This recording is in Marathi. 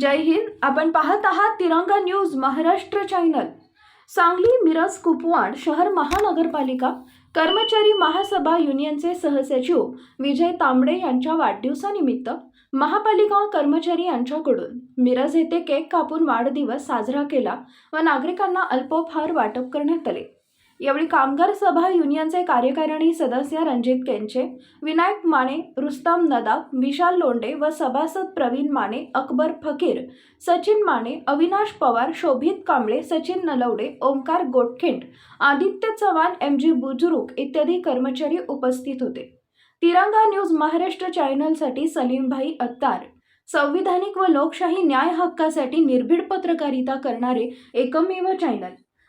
जय हिंद. आपण पाहत आहात तिरंगा न्यूज महाराष्ट्र चॅनल सांगली मिरज कुपवाड शहर महानगरपालिका कर्मचारी महासभा युनियनचे सहसचिव विजय तांबडे यांच्या वाढदिवसानिमित्त महापालिका कर्मचारी यांच्याकडून मिरज येथे केक कापून वाढदिवस साजरा केला व नागरिकांना अल्पोपहार वाटप करण्यात आले. यावेळी कामगार सभा युनियनचे कार्यकारिणी सदस्य रणजित केंचे विनायक माने रुस्तम नदाब विशाल लोंडे व सभासद प्रवीण माने अकबर फकीर सचिन माने अविनाश पवार शोभित कांबळे सचिन नलवडे ओमकार गोटखिंड आदित्य चव्हाण एम जी बुजुर्ग इत्यादी कर्मचारी उपस्थित होते. तिरंगा न्यूज महाराष्ट्र चॅनलसाठी सलीमभाई अत्तार. संविधानिक व लोकशाही न्याय हक्कासाठी निर्भीड पत्रकारिता करणारे एकमेव चॅनल.